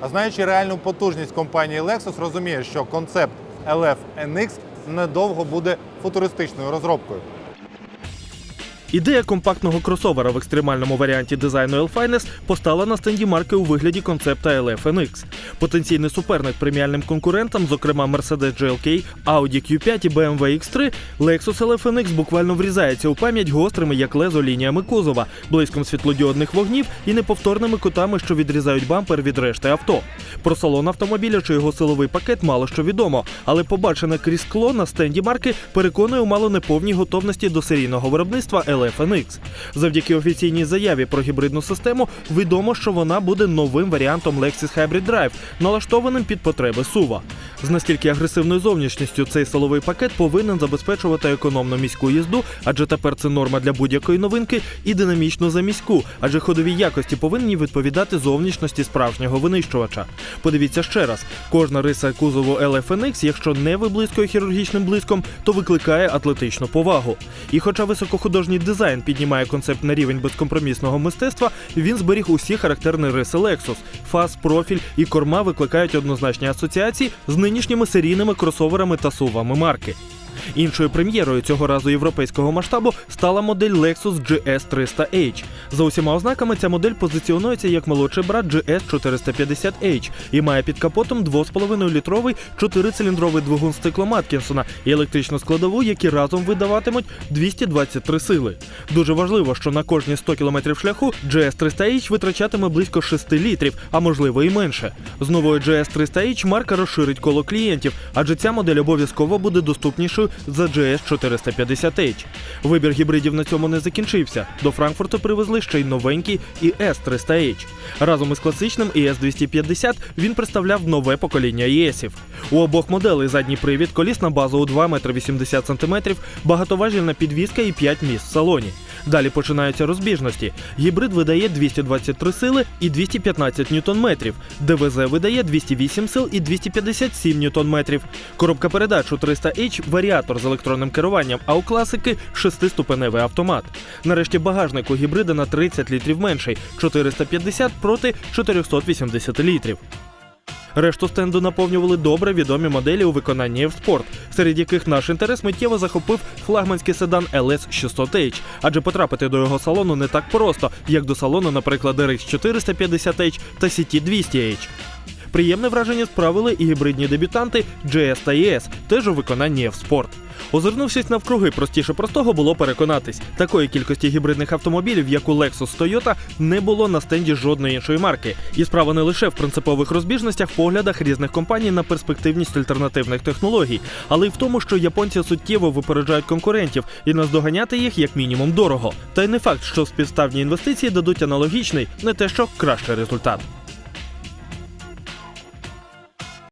А знаючи реальну потужність компанії Lexus, розуміє, що концепт LF NX недовго буде футуристичною розробкою. Ідея компактного кросовера в екстремальному варіанті дизайну L-Finest постала на стенді марки у вигляді концепта LF NX. Потенційний суперник преміальним конкурентам, зокрема Mercedes GLK, Audi Q5 і BMW X3, Lexus LF NX буквально врізається у пам'ять гострими як лезо лініями кузова, блиском світлодіодних вогнів і неповторними кутами, що відрізають бампер від решти авто. Про салон автомобіля чи його силовий пакет мало що відомо, але побачене крізь скло на стенді марки переконує у мало неповній готовності до серійного виробництва LF-NX. Завдяки офіційній заяві про гібридну систему відомо, що вона буде новим варіантом Lexus Hybrid Drive, налаштованим під потреби SUV. З наскільки агресивною зовнішністю цей силовий пакет повинен забезпечувати економну міську їзду, адже тепер це норма для будь-якої новинки, і динамічну заміську, адже ходові якості повинні відповідати зовнішності справжнього винищувача. Подивіться ще раз: кожна риса кузову LFNX, якщо не виблискує хірургічним блиском, то викликає атлетичну повагу. І хоча високохудожній дизайн піднімає концепт на рівень безкомпромісного мистецтва, він зберіг усі характерні риси Lexus. Фас, профіль і корма викликають однозначні асоціації з нинішніми серійними кросоверами та сувами марки. Іншою прем'єрою цього разу європейського масштабу стала модель Lexus GS 300H. За усіма ознаками ця модель позиціонується як молодший брат GS 450H і має під капотом 2,5-літровий 4-циліндровий двигун з циклом Аткінсона і електричну складову, які разом видаватимуть 223 сили. Дуже важливо, що на кожні 100 км шляху GS 300H витрачатиме близько 6 літрів, а можливо і менше. З новою GS 300H марка розширить коло клієнтів, адже ця модель обов'язково буде доступнішою за GS 450H. Вибір гібридів на цьому не закінчився. До Франкфурту привезли ще й новенький ES 300H. Разом із класичним ES 250 він представляв нове покоління ES-ів. У обох моделей задній привід, колісна база у 2 метри 80 см, багатоважільна підвізка і 5 місць в салоні. Далі починаються розбіжності. Гібрид видає 223 сили і 215 ньютон-метрів. ДВЗ видає 208 сил і 257 ньютон-метрів. Коробка передач у 300H – варіатор з електронним керуванням, а у класики – шестиступеневий автомат. Нарешті багажник у гібрида на 30 літрів менший – 450 проти 480 літрів. Решту стенду наповнювали добре відомі моделі у виконанні F-Sport, серед яких наш інтерес миттєво захопив флагманський седан LS 600H, адже потрапити до його салону не так просто, як до салону, наприклад, RX 450H та CT 200H. Приємне враження справили і гібридні дебютанти GS та ES, теж у виконанні F-Sport. Озирнувшись навкруги, простіше простого було переконатись, такої кількості гібридних автомобілів, як у Lexus Toyota, не було на стенді жодної іншої марки. І справа не лише в принципових розбіжностях поглядах різних компаній на перспективність альтернативних технологій, але й в тому, що японці суттєво випереджають конкурентів і наздоганяти їх як мінімум дорого. Та й не факт, що співставні інвестиції дадуть аналогічний, не те що кращий результат.